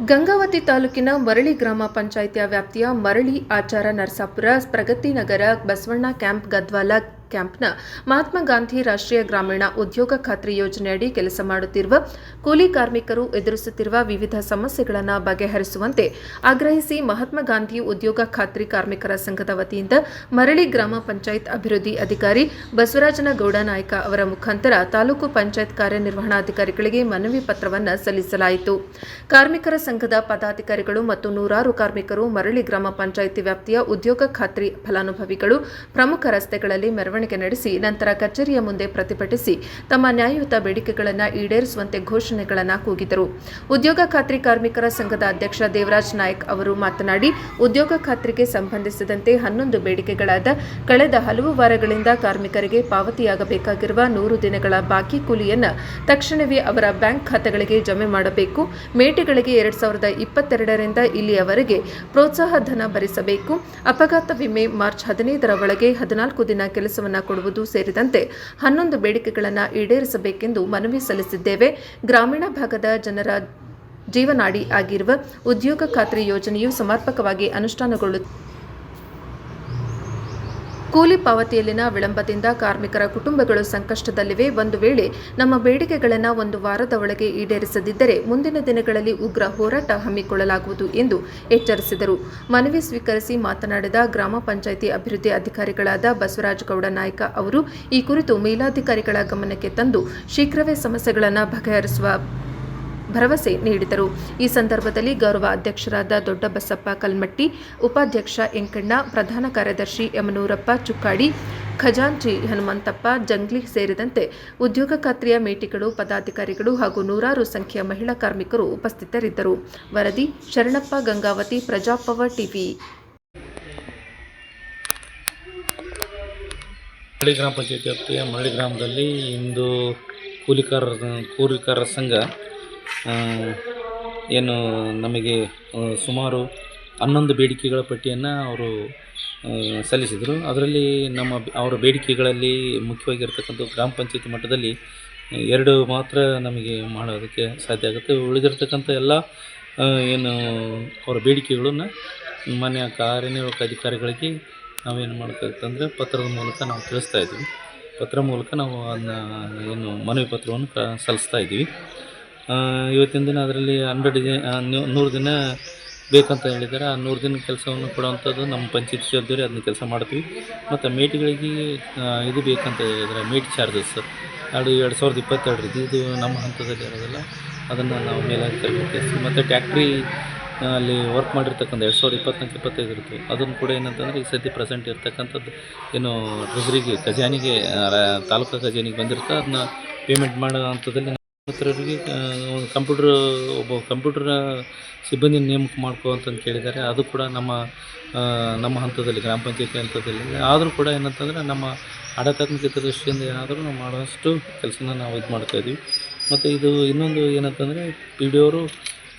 ಗಂಗಾವತಿ ತಾಲೂಕಿನ ಮರಳಿ ಗ್ರಾಮ ಪಂಚಾಯಿತಿಯ ವ್ಯಾಪ್ತಿಯ ಮರಳಿ ಆಚಾರ ನರಸಾಪುರ ಪ್ರಗತಿನಗರ ಬಸವಣ್ಣ ಕ್ಯಾಂಪ್ ಗದ್ವಾಲ ಕ್ಯಾಂಪ್ನ ಮಹಾತ್ಮ ಗಾಂಧಿ ರಾಷ್ಟ್ರೀಯ ಗ್ರಾಮೀಣ ಉದ್ಯೋಗ ಖಾತ್ರಿ ಯೋಜನೆಯಡಿ ಕೆಲಸ ಮಾಡುತ್ತಿರುವ ಕೂಲಿ ಕಾರ್ಮಿಕರು ಎದುರಿಸುತ್ತಿರುವ ವಿವಿಧ ಸಮಸ್ಯೆಗಳನ್ನು ಬಗೆಹರಿಸುವಂತೆ ಆಗ್ರಹಿಸಿ ಮಹಾತ್ಮ ಗಾಂಧಿ ಉದ್ಯೋಗ ಖಾತ್ರಿ ಕಾರ್ಮಿಕರ ಸಂಘದ ವತಿಯಿಂದ ಮರಳಿ ಗ್ರಾಮ ಪಂಚಾಯತ್ ಅಭಿವೃದ್ಧಿ ಅಧಿಕಾರಿ ಬಸವರಾಜನ ನಾಯ್ಕ ಅವರ ಮುಖಾಂತರ ತಾಲೂಕು ಪಂಚಾಯತ್ ಕಾರ್ಯನಿರ್ವಹಣಾಧಿಕಾರಿಗಳಿಗೆ ಮನವಿ ಪತ್ರವನ್ನು ಸಲ್ಲಿಸಲಾಯಿತು. ಕಾರ್ಮಿಕರ ಸಂಘದ ಪದಾಧಿಕಾರಿಗಳು ಮತ್ತು ನೂರಾರು ಕಾರ್ಮಿಕರು ಮರಳಿ ಗ್ರಾಮ ಪಂಚಾಯಿತಿ ವ್ಯಾಪ್ತಿಯ ಉದ್ಯೋಗ ಖಾತ್ರಿ ಫಲಾನುಭವಿಗಳು ಪ್ರಮುಖ ರಸ್ತೆಗಳಲ್ಲಿ ಮೆರವಣಿಗೆ ನಡೆಸಿ, ನಂತರ ಕಚೇರಿಯ ಮುಂದೆ ಪ್ರತಿಭಟಿಸಿ, ತಮ್ಮ ನ್ಯಾಯಯುತ ಬೇಡಿಕೆಗಳನ್ನು ಈಡೇರಿಸುವಂತೆ ಘೋಷಣೆಗಳನ್ನು ಕೂಗಿದರು. ಉದ್ಯೋಗ ಖಾತ್ರಿ ಕಾರ್ಮಿಕರ ಸಂಘದ ಅಧ್ಯಕ್ಷ ದೇವರಾಜ್ ನಾಯಕ್ ಅವರು ಮಾತನಾಡಿ, ಉದ್ಯೋಗ ಖಾತ್ರಿಗೆ ಸಂಬಂಧಿಸಿದಂತೆ ಹನ್ನೊಂದು ಬೇಡಿಕೆಗಳಾದ ಕಳೆದ ಹಲವು ವಾರಗಳಿಂದ ಕಾರ್ಮಿಕರಿಗೆ ಪಾವತಿಯಾಗಬೇಕಾಗಿರುವ ನೂರು ದಿನಗಳ ಬಾಕಿ ಕೂಲಿಯನ್ನು ತಕ್ಷಣವೇ ಅವರ ಬ್ಯಾಂಕ್ ಖಾತೆಗಳಿಗೆ ಜಮೆ ಮಾಡಬೇಕು. ಮೇಟಿಗಳಿಗೆ ಎರಡ್ ಸಾವಿರದ ಇಪ್ಪತ್ತೆರಡರಿಂದ ಇಲ್ಲಿಯವರೆಗೆ ಪ್ರೋತ್ಸಾಹ ಧನ ಭರಿಸಬೇಕು. ಅಪಘಾತ ವಿಮೆ ಮಾರ್ಚ್ ಹದಿನೈದರ ಒಳಗೆ ಹದಿನಾಲ್ಕು ದಿನ ಕೆಲಸವನ್ನು ಕೊಡುವುದು ಸೇರಿದಂತೆ ಹನ್ನೊಂದು ಬೇಡಿಕೆಗಳನ್ನು ಈಡೇರಿಸಬೇಕೆಂದು ಮನವಿ ಸಲ್ಲಿಸಿದ್ದೇವೆ. ಗ್ರಾಮೀಣ ಭಾಗದ ಜನರ ಜೀವನಾಡಿ ಆಗಿರುವ ಉದ್ಯೋಗ ಖಾತ್ರಿ ಯೋಜನೆಯು ಸಮರ್ಪಕವಾಗಿ ಅನುಷ್ಠಾನಗೊಳ್ಳುತ್ತಿದೆ. ಕೂಲಿ ಪಾವತಿಯಲ್ಲಿನ ವಿಳಂಬದಿಂದ ಕಾರ್ಮಿಕರ ಕುಟುಂಬಗಳು ಸಂಕಷ್ಟದಲ್ಲಿವೆ. ಒಂದು ವೇಳೆ ನಮ್ಮ ಬೇಡಿಕೆಗಳನ್ನು ಒಂದು ವಾರದ ಒಳಗೆ ಈಡೇರಿಸದಿದ್ದರೆ ಮುಂದಿನ ದಿನಗಳಲ್ಲಿ ಉಗ್ರ ಹೋರಾಟ ಹಮ್ಮಿಕೊಳ್ಳಲಾಗುವುದು ಎಂದು ಎಚ್ಚರಿಸಿದರು. ಮನವಿ ಸ್ವೀಕರಿಸಿ ಮಾತನಾಡಿದ ಗ್ರಾಮ ಪಂಚಾಯಿತಿ ಅಭಿವೃದ್ಧಿ ಅಧಿಕಾರಿಗಳಾದ ಬಸವರಾಜ ಗೌಡ ನಾಯ್ಕ ಅವರು, ಈ ಕುರಿತು ಮೇಲಾಧಿಕಾರಿಗಳ ಗಮನಕ್ಕೆ ತಂದು ಶೀಘ್ರವೇ ಸಮಸ್ಯೆಗಳನ್ನು ಬಗೆಹರಿಸುವ ಭರವಸೆ ನೀಡಿದರು. ಈ ಸಂದರ್ಭದಲ್ಲಿ ಗೌರವ ಅಧ್ಯಕ್ಷರಾದ ದೊಡ್ಡಬಸಪ್ಪ ಕಲ್ಮಟ್ಟಿ, ಉಪಾಧ್ಯಕ್ಷ ಎಂಕಣ್ಣ ಪ್ರಧಾನ ಕಾರ್ಯದರ್ಶಿ ಯಮನೂರಪ್ಪ ಚುಕ್ಕಾಡಿ, ಖಜಾಂಚಿ ಹನುಮಂತಪ್ಪ, ಜಂಗ್ಲಿ ಸೇರಿದಂತೆ ಉದ್ಯೋಗ ಖಾತ್ರಿಯ ಮೇಟಿಗಳು, ಪದಾಧಿಕಾರಿಗಳು ಹಾಗೂ ನೂರಾರು ಸಂಖ್ಯೆಯ ಮಹಿಳಾ ಕಾರ್ಮಿಕರು ಉಪಸ್ಥಿತರಿದ್ದರು. ವರದಿ, ಶರಣಪ್ಪ ಗಂಗಾವತಿ, ಪ್ರಜಾಪವ ಟಿವಿ. ಹಳ್ಳಿ ಗ್ರಾಮ ಪಂಚಾಯತಿ ವ್ಯಾಪ್ತಿಯ ಮರಳಿ ಗ್ರಾಮದಲ್ಲಿ ಇಂದು ಕೂಲಿಕಾರರ ಕೂಲಿಕಾರರ ಸಂಘ ಏನು ನಮಗೆ ಸುಮಾರು ಹನ್ನೊಂದು ಬೇಡಿಕೆಗಳ ಪಟ್ಟಿಯನ್ನು ಅವರು ಸಲ್ಲಿಸಿದರು. ಅದರಲ್ಲಿ ನಮ್ಮ ಅವರ ಬೇಡಿಕೆಗಳಲ್ಲಿ ಮುಖ್ಯವಾಗಿರ್ತಕ್ಕಂಥ ಗ್ರಾಮ ಪಂಚಾಯತಿ ಮಟ್ಟದಲ್ಲಿ ಎರಡು ಮಾತ್ರ ನಮಗೆ ಮಾಡೋದಕ್ಕೆ ಸಾಧ್ಯ ಆಗುತ್ತೆ. ಉಳಿದಿರ್ತಕ್ಕಂಥ ಎಲ್ಲ ಏನು ಅವರ ಬೇಡಿಕೆಗಳನ್ನು ಮಾನ್ಯ ಕಾರ್ಯನಿರ್ವಾಹಕ ಅಧಿಕಾರಿಗಳಿಗೆ ನಾವೇನು ಮಾಡಬೇಕಾಗುತ್ತಂದರೆ ಪತ್ರದ ಮೂಲಕ ನಾವು ತಿಳಿಸ್ತಾ ಇದ್ದೀವಿ. ಪತ್ರ ಮೂಲಕ ನಾವು ಅದನ್ನ, ಏನು ಮನವಿ ಪತ್ರವನ್ನು ಸಲ್ಲಿಸ್ತಾ ಇದ್ದೀವಿ. ಇವತ್ತಿನ ದಿನ ಅದರಲ್ಲಿ ಹಂಡ್ರೆಡ್ ದಿನ ನೂರು ದಿನ ಬೇಕಂತ ಹೇಳಿದ್ದಾರೆ. ಆ ನೂರು ದಿನ ಕೆಲಸವನ್ನು ಕೊಡುವಂಥದ್ದು ನಮ್ಮ ಪಂಚಾಯತ್ ಜವಾಬ್ದಾರಿ. ಅದನ್ನ ಕೆಲಸ ಮಾಡ್ತೀವಿ. ಮತ್ತು ಮೇಟಿಗಳಿಗೆ ಇದು ಬೇಕಂತ ಹೇಳಿದರೆ ಮೇಟ್ ಚಾರ್ಜಸ್ ಅದು ಎರಡು ಸಾವಿರದ ಇಪ್ಪತ್ತೆರಡರದ್ದು ಇದು ನಮ್ಮ ಹಂತದಲ್ಲಿ ಇರೋದಿಲ್ಲ, ಅದನ್ನು ನಾವು ಮೇಲಾಧಿಕಾರಿಗಳು ತಿಳಿಸ್ತೀವಿ ಮತ್ತು ಟ್ಯಾಕ್ಟ್ರಿ ಅಲ್ಲಿ ವರ್ಕ್ ಮಾಡಿರ್ತಕ್ಕಂಥ ಎರಡು ಸಾವಿರದ ಇಪ್ಪತ್ನಾಲ್ಕು, ಇಪ್ಪತ್ತೈದು ಇರುತ್ತೆ ಅದನ್ನು ಕೂಡ ಏನಂತಂದರೆ ಈ ಸದ್ಯ ಪ್ರೆಸೆಂಟ್ ಇರ್ತಕ್ಕಂಥದ್ದು ಏನು ಟ್ರೆಜರಿಗೆ ಖಜಾನಿಗೆ ತಾಲೂಕು ಖಜಾನಿಗೆ ಬಂದಿರುತ್ತೆ, ಅದನ್ನ ಪೇಮೆಂಟ್ ಮಾಡೋ ಹಂತದಲ್ಲಿ ಮಿತ್ರರಿಗೆ ಒಂದು ಕಂಪ್ಯೂಟ್ರ್, ಒಬ್ಬ ಕಂಪ್ಯೂಟರ್ ಸಿಬ್ಬಂದಿ ನೇಮಕ ಮಾಡ್ಕೋ ಅಂತಂದು ಕೇಳಿದ್ದಾರೆ. ಅದು ಕೂಡ ನಮ್ಮ ನಮ್ಮ ಹಂತದಲ್ಲಿ, ಗ್ರಾಮ ಪಂಚಾಯತಿ ಹಂತದಲ್ಲಿ. ಆದರೂ ಕೂಡ ಏನಂತಂದರೆ ನಮ್ಮ ಆಡಳಿತಾತ್ಮಕ ದೃಷ್ಟಿಯಿಂದ ಏನಾದರೂ ನಾವು ಮಾಡುವಷ್ಟು ಕೆಲಸನ ನಾವು ಇದು ಮಾಡ್ತಾಯಿದ್ವಿ ಮತ್ತು ಇದು ಇನ್ನೊಂದು ಏನಂತಂದರೆ ಪಿ ಡಿ ಅವರು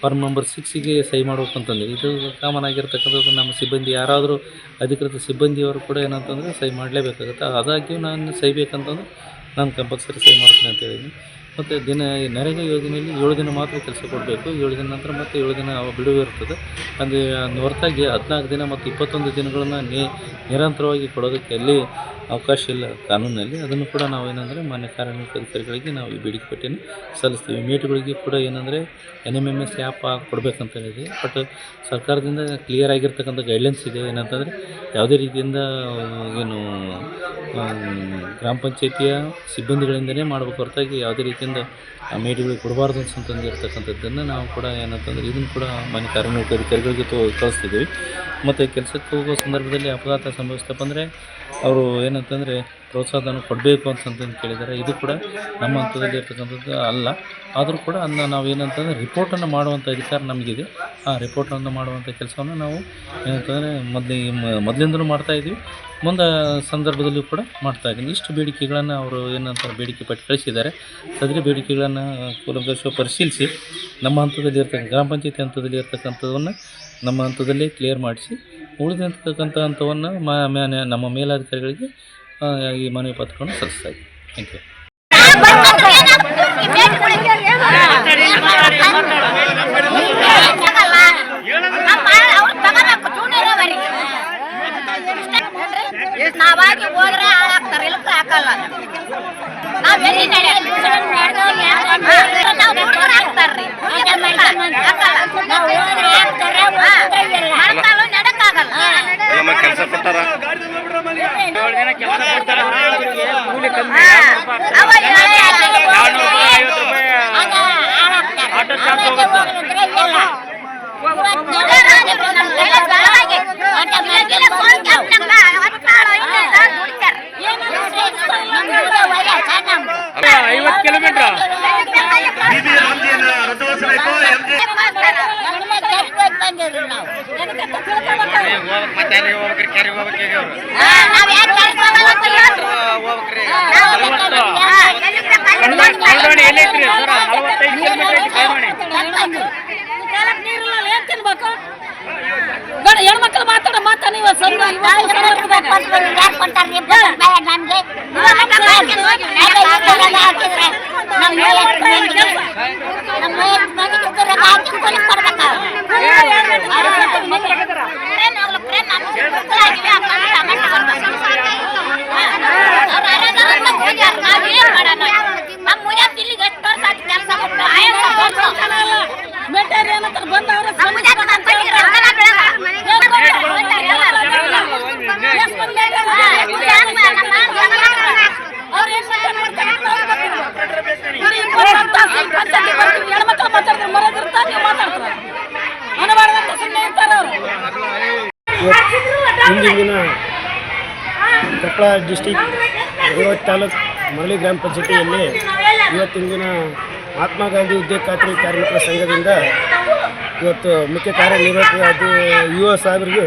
ಫಾರ್ಮ್ ನಂಬರ್ ಸಿಕ್ಸಿಗೆ ಸಹಿ ಮಾಡ್ಬೇಕು ಅಂತಂದರೆ ಇದು ಕಾಮನ್ ಆಗಿರ್ತಕ್ಕಂಥದ್ದು ನಮ್ಮ ಸಿಬ್ಬಂದಿ. ಯಾರಾದರೂ ಅಧಿಕೃತ ಸಿಬ್ಬಂದಿಯವರು ಕೂಡ ಏನಂತಂದರೆ ಸಹಿ ಮಾಡಲೇಬೇಕಾಗುತ್ತೆ. ಆದಾಗ್ಯೂ ನಾನು ಸಹಿ ಬೇಕಂತಂದ್ರೆ ನಾನು ಕಂಪಲ್ಸರಿ ಸಹಿ ಮಾಡ್ತೀನಿ ಅಂತ ಹೇಳಿದ್ದೀನಿ. ಮತ್ತು ದಿನ ನರೇಗಾ ಯೋಜನೆಯಲ್ಲಿ ಏಳು ದಿನ ಮಾತ್ರ ಕೆಲಸ ಕೊಡಬೇಕು. ಏಳು ದಿನ ನಂತರ ಮತ್ತೆ ಏಳು ದಿನ ಬಿಡುವು ಇರ್ತದೆ. ಅಂದರೆ ಹೊರತಾಗಿ ಹದಿನಾಲ್ಕು ದಿನ ಮತ್ತು ಇಪ್ಪತ್ತೊಂದು ದಿನಗಳನ್ನು ನೀ ನಿರಂತರವಾಗಿ ಕೊಡೋದಕ್ಕೆ ಅಲ್ಲಿ ಅವಕಾಶ ಇಲ್ಲ ಕಾನೂನಲ್ಲಿ ಅದನ್ನು ಕೂಡ ನಾವು ಏನಂದರೆ ಮಾನ್ಯ ಕಾರ್ಯನಿರ್ವಾಹಕ ಅಧಿಕಾರಿಗಳಿಗೆ ನಾವು ಈ ಬೇಡಿಕೆ ಪಟ್ಟಿಯನ್ನು ಸಲ್ಲಿಸ್ತೀವಿ. ಮೀಟ್ಗಳಿಗೆ ಕೂಡ ಏನಂದರೆ N M M S app ಕೊಡಬೇಕಂತ ಹೇಳಿದೆ ಬಟ್ ಸರ್ಕಾರದಿಂದ ಕ್ಲಿಯರ್ ಆಗಿರ್ತಕ್ಕಂಥ ಗೈಡ್ಲೈನ್ಸ್ ಇದೆ. ಏನಂತಂದರೆ ಯಾವುದೇ ರೀತಿಯಿಂದ ಏನು ಗ್ರಾಮ ಪಂಚಾಯಿತಿಯ ಸಿಬ್ಬಂದಿಗಳಿಂದನೇ ಮಾಡಬೇಕು ಹೊರತಾಗಿ ಯಾವುದೇ ರೀತಿಯಿಂದ ಆ ಮೇಟ್ಗಳಿಗೆ ಕೊಡಬಾರ್ದು ಅಂತಂದು ಇರ್ತಕ್ಕಂಥದ್ದನ್ನು ನಾವು ಕೂಡ ಏನಂತಂದರೆ ಇದನ್ನು ಕೂಡ ಮನೆ ಕಾರ್ಮಿಕ ಅಧಿಕಾರಿಗಳಿಗೆ ತೋ ಕಳಿಸ್ತಿದ್ದೀವಿ ಮತ್ತು ಕೆಲಸಕ್ಕೆ ಹೋಗೋ ಸಂದರ್ಭದಲ್ಲಿ ಅಪಘಾತ ಸಂಭವಿಸ್ತಪ್ಪ ಅಂದರೆ ಅವರು ಏನಂತಂದರೆ ಪ್ರೋತ್ಸಾಹಧನ ಕೊಡಬೇಕು ಅಂತಂತಂದು ಕೇಳಿದ್ದಾರೆ. ಇದು ಕೂಡ ನಮ್ಮ ಹಂತದಲ್ಲಿ ಇರ್ತಕ್ಕಂಥದ್ದು ಅಲ್ಲ. ಆದರೂ ಕೂಡ ಅದನ್ನ ನಾವು ಏನಂತಂದರೆ ರಿಪೋರ್ಟನ್ನು ಮಾಡುವಂಥ ಅಧಿಕಾರ ನಮಗಿದೆ. ಆ ರಿಪೋರ್ಟನ್ನು ಮಾಡುವಂಥ ಕೆಲಸವನ್ನು ನಾವು ಏನಂತಂದರೆ ಮೊದಲು ಮೊದಲಿಂದಲೂ ಮಾಡ್ತಾಯಿದ್ದೀವಿ ಮುಂದೆ ಸಂದರ್ಭದಲ್ಲೂ ಕೂಡ ಮಾಡ್ತಾ ಇದ್ದೀನಿ. ಇಷ್ಟು ಬೇಡಿಕೆಗಳನ್ನು ಅವರು ಏನಂತಾರೆ ಬೇಡಿಕೆ ಪಟ್ಟು ಕಳಿಸಿದ್ದಾರೆ. ಸದರಿ ಬೇಡಿಕೆಗಳನ್ನು ಕೂಲಂಕಷ ಪರಿಶೀಲಿಸಿ ನಮ್ಮ ಹಂತದಲ್ಲಿ ಇರ್ತಕ್ಕಂಥ ಗ್ರಾಮ ಪಂಚಾಯತಿ ಹಂತದಲ್ಲಿ ಇರ್ತಕ್ಕಂಥದ್ದನ್ನು ನಮ್ಮ ಹಂತದಲ್ಲೇ ಕ್ಲಿಯರ್ ಮಾಡಿಸಿ ಉಳಿದಿರ್ತಕ್ಕಂಥ ಹಂತವನ್ನು ನಮ್ಮ ಮೇಲಾಧಿಕಾರಿಗಳಿಗೆ ಈ ಮನವಿ ಪತ್ರವನ್ನು ಸಲ್ಲಿಸ್ತಾ ಇದ್ದೀವಿ ಥ್ಯಾಂಕ್ ಯು ನಾವಾಗಿ ಅವ ಮತ್ತೆ ಅಲ್ಲಿ ಹೋಗ್ಬೇಕ್ರಿ ಕೆರೆ ಹೋಗ್ಬೇಕು ಕಲ್ದೋಣಿ ಎಲ್ಲೈತ್ರಿ ಸರ್ ನಲವತ್ತೈದು ಕಿಲೋಮೀಟರ್ ಐತಿ ಕಲ್ದೋಣಿ ಹೆಣ್ಮಕ್ಳು ಮಾತಾಡ ಮಾತಾ ನೀವು ಮೆಟೇರಿಯಲ್ ಏನಂತಾರೆ ಹಿಂದಿನ ದಿನ ಕೊಪ್ಪಳ ಡಿಸ್ಟಿಕ್ ತಾಲೂಕು ಮರಳಿ ಗ್ರಾಮ ಪಂಚಾಯತಿಯಲ್ಲಿ ಇವತ್ತಿನ ದಿನ ಮಹಾತ್ಮ ಗಾಂಧಿ ಉದ್ಯೋಗ ಖಾತ್ರಿ ಕಾರ್ಮಿಕರ ಸಂಘದಿಂದ ಇವತ್ತು ಮುಖ್ಯ ಕಾರ್ಯನಿರ್ವಾಹಕ ಯು ಯುವ ಸಾಹೇಬರಿಗೆ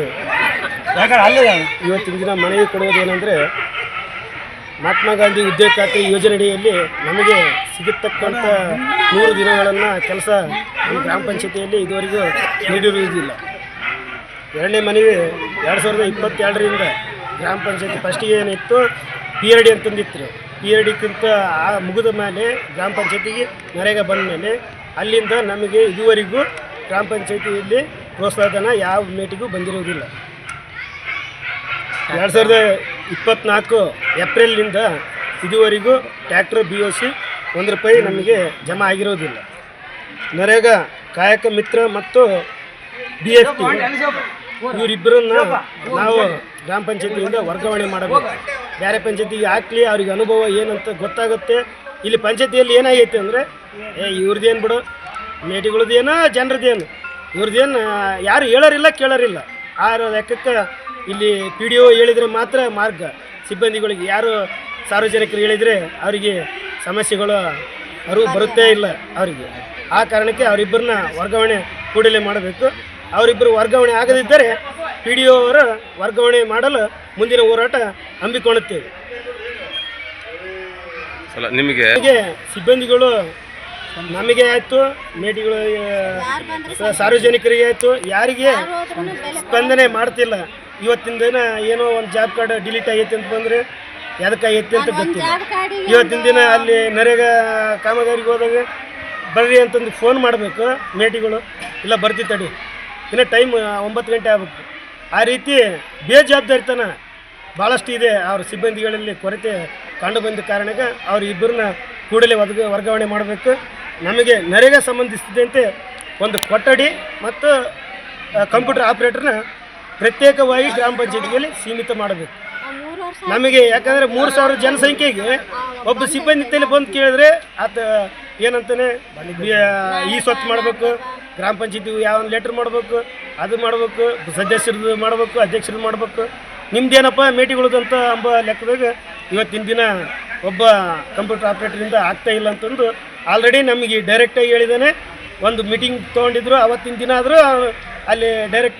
ಇವತ್ತಿನ ದಿನ ಮನವಿ ಏನಂದರೆ ಮಹಾತ್ಮ ಗಾಂಧಿ ಉದ್ಯೋಗ ಖಾತ್ರಿ ಯೋಜನೆಯಡಿಯಲ್ಲಿ ನಮಗೆ ಸಿಗತಕ್ಕಂಥ ನೂರು ದಿನಗಳನ್ನು ಕೆಲಸ ನಮ್ಮ ಗ್ರಾಮ ಪಂಚಾಯತಿಯಲ್ಲಿ ಇದುವರೆಗೂ ನೀಡಿರುವುದಿಲ್ಲ. ಎರಡನೇ ಮನವಿ ಎರಡು ಸಾವಿರದ ಇಪ್ಪತ್ತೆರಡರಿಂದ ಗ್ರಾಮ ಪಂಚಾಯತಿ ಫಸ್ಟಿಗೆ ಏನಿತ್ತು? ಪಿ ಆರ್ ಡಿ ಅಂತಂದಿತ್ತು ಪಿ ಎರಡಕ್ಕಿಂತ ಡಿಕ್ಕಿಂತ ಆ ಮುಗಿದ ಮೇಲೆ ಗ್ರಾಮ ಪಂಚಾಯತಿಗೆ ನರೇಗಾ ಬಂದ ಮೇಲೆ ಅಲ್ಲಿಂದ ನಮಗೆ ಇದುವರೆಗೂ ಗ್ರಾಮ ಪಂಚಾಯತಿಯಲ್ಲಿ ಪ್ರೋತ್ಸಾಹಧನ ಯಾವ ಮೇಟಿಗೂ ಬಂದಿರುವುದಿಲ್ಲ ಎರಡು ಸಾವಿರದ ಇಪ್ಪತ್ತ್ನಾಲ್ಕು ಏಪ್ರಿಲ್ನಿಂದ ಇದುವರೆಗೂ ಟ್ಯಾಕ್ಟ್ರ್ ಬಿ ಒ ಸಿ ಒಂದು ರೂಪಾಯಿ ನಮಗೆ ಜಮಾ ಆಗಿರೋದಿಲ್ಲ ನರೇಗಾ ಕಾಯಕ ಮಿತ್ರ ಮತ್ತು ಬಿ ಎಸ್ ಟಿ ಇವರಿಬ್ಬರನ್ನ ನಾವು ಗ್ರಾಮ ಪಂಚಾಯತಿಯಿಂದ ವರ್ಗಾವಣೆ ಮಾಡಬೇಕು ಬೇರೆ ಪಂಚಾಯತಿಗೆ ಹಾಕ್ಲಿ ಅವ್ರಿಗೆ ಅನುಭವ ಏನಂತ ಗೊತ್ತಾಗುತ್ತೆ. ಇಲ್ಲಿ ಪಂಚಾಯತಿಯಲ್ಲಿ ಏನಾಗೈತೆ ಅಂದರೆ, ಏ, ಇವ್ರದ್ದೇನು ಬಿಡು ಮೇಟಿಗಳದ್ದೇನು ಜನರದ್ದೇನು ಇವ್ರದ್ದೇನು, ಯಾರು ಹೇಳೋರಿಲ್ಲ, ಕೇಳೋರಿಲ್ಲ. ಆ ಲೆಕ್ಕಕ್ಕೆ ಇಲ್ಲಿ ಪಿ ಡಿ ಒ ಹೇಳಿದರೆ ಮಾತ್ರ ಮಾರ್ಗ. ಸಿಬ್ಬಂದಿಗಳಿಗೆ ಯಾರು ಸಾರ್ವಜನಿಕರು ಹೇಳಿದರೆ ಅವರಿಗೆ ಸಮಸ್ಯೆಗಳು ಅರಿವು ಬರುತ್ತೇ ಇಲ್ಲ ಅವರಿಗೆ. ಆ ಕಾರಣಕ್ಕೆ ಅವರಿಬ್ಬರನ್ನ ವರ್ಗಾವಣೆ ಕೂಡಲೇ ಮಾಡಬೇಕು. ಅವರಿಬ್ಬರು ವರ್ಗಾವಣೆ ಆಗದಿದ್ದರೆ ಪಿ ಡಿ ಒ ಅವರು ವರ್ಗಾವಣೆ ಮಾಡಲು ಮುಂದಿನ ಹೋರಾಟ ಹಮ್ಮಿಕೊಳ್ಳುತ್ತೇವೆ ಅಲ್ಲ ನಿಮಗೆ ಸಿಬ್ಬಂದಿಗಳು ನಮಗೆ ಆಯಿತು ಮೇಟಿಗಳು ಸಾರ್ವಜನಿಕರಿಗೆ ಆಯಿತು ಯಾರಿಗೆ ಸ್ಪಂದನೆ ಮಾಡ್ತಿಲ್ಲ. ಇವತ್ತಿನ ದಿನ ಏನೋ ಒಂದು ಜಾಬ್ ಕಾರ್ಡ್ ಡಿಲೀಟ್ ಆಗೈತೆ ಅಂತ ಬಂದರೆ ಯಾವ್ದಕ್ಕಾಗೈತೆ ಅಂತ ಗೊತ್ತಿಲ್ಲ. ಇವತ್ತಿನ ದಿನ ಅಲ್ಲಿ ನರೇಗಾ ಕಾಮಗಾರಿಗೆ ಹೋದಾಗ ಬರ್ರಿ ಅಂತಂದು ಫೋನ್ ಮಾಡಬೇಕು ಮೇಟಿಗಳು ಇಲ್ಲ ಬರ್ತಿ ತಡಿ. ಇನ್ನು ಟೈಮ್ ಒಂಬತ್ತು ಗಂಟೆ ಆಗ್ಬೇಕು. ಆ ರೀತಿ ಬೇಜವಾಬ್ದಾರಿತನ ಭಾಳಷ್ಟು ಇದೆ ಅವ್ರ ಸಿಬ್ಬಂದಿಗಳಲ್ಲಿ ಕೊರತೆ ಕಂಡುಬಂದ ಕಾರಣಕ್ಕೆ ಅವ್ರ ಇಬ್ಬರನ್ನ ಕೂಡಲೇ ಒದಗ ವರ್ಗಾವಣೆ ಮಾಡಬೇಕು. ನಮಗೆ ನರೇಗಾ ಸಂಬಂಧಿಸಿದಂತೆ ಒಂದು ಕೊಠಡಿ ಮತ್ತು ಕಂಪ್ಯೂಟರ್ ಆಪ್ರೇಟರ್ನ ಪ್ರತ್ಯೇಕವಾಗಿ ಗ್ರಾಮ ಪಂಚಾಯತಿಯಲ್ಲಿ ಸೀಮಿತ ಮಾಡಬೇಕು. ನಮಗೆ ಯಾಕಂದರೆ ಮೂರು ಸಾವಿರ ಜನಸಂಖ್ಯೆಗೆ ಒಬ್ಬ ಸಿಬ್ಬಂದಿ ತಲೆ ಬಂದು ಕೇಳಿದ್ರೆ ಆತ ಏನಂತಾನೆ ಈ ಸ್ವತ್ತು ಮಾಡಬೇಕು, ಗ್ರಾಮ ಪಂಚಾಯತಿ ಯಾವ ಲೆಟ್ರ್ ಮಾಡಬೇಕು, ಅದು ಮಾಡಬೇಕು ಸದಸ್ಯರದ್ದು ಮಾಡಬೇಕು ಅಧ್ಯಕ್ಷರದ್ದು ಮಾಡಬೇಕು. ನಿಮ್ದೇನಪ್ಪ ಮೇಟಿಗಳದಂತ ಅಂತ ಎಂಬ ಲೆಕ್ಕದಾಗ ಇವತ್ತಿನ ದಿನ ಒಬ್ಬ ಕಂಪ್ಯೂಟರ್ ಆಪ್ರೇಟರಿಂದ ಆಗ್ತಾ ಇಲ್ಲ ಅಂತಂದು ಆಲ್ರೆಡಿ ನಮಗೆ ಡೈರೆಕ್ಟಾಗಿ ಹೇಳಿದ್ದಾನೆ ಒಂದು ಮೀಟಿಂಗ್ ತೊಗೊಂಡಿದ್ರು, ಅವತ್ತಿನ ದಿನ ಆದರೂ ಅಲ್ಲಿ ಡೈರೆಕ್ಟ್